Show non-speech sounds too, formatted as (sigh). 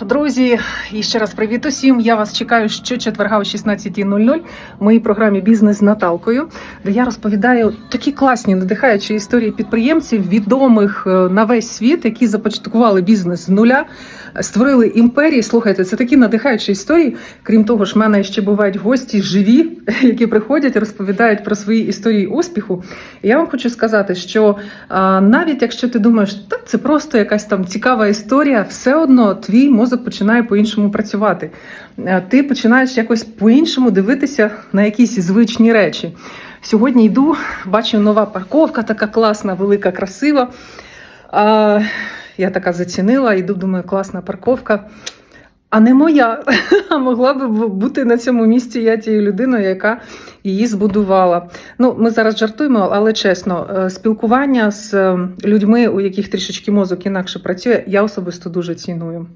Друзі, і ще раз привіт усім. Я вас чекаю щочетверга о 16.00 в моїй програмі Бізнес з Наталкою, де я розповідаю такі класні надихаючі історії підприємців, відомих е, на весь світ, які започаткували бізнес з нуля, створили імперії. Слухайте, це такі надихаючі історії. Крім того ж, в мене ще бувають гості живі, (laughs) які приходять, розповідають про свої історії успіху. І я вам хочу сказати, що а, навіть якщо ти думаєш, та це просто якась там цікава історія, все одно твій мозок починає по-іншому працювати. Е, Ти починаєш якось по-іншому дивитися на якісь звичні речі. Сьогодні йду, бачу нова парковка, така класна, велика, красива. А, я така зацінила, йду, думаю, класна парковка. А не моя, (laughs) а могла б бути на цьому місці я тією людиною, яка її збудувала. Ну, ми зараз жартуємо, але чесно, е, спілкування з е, людьми, у яких трішечки мозок інакше працює, я особисто дуже ціную.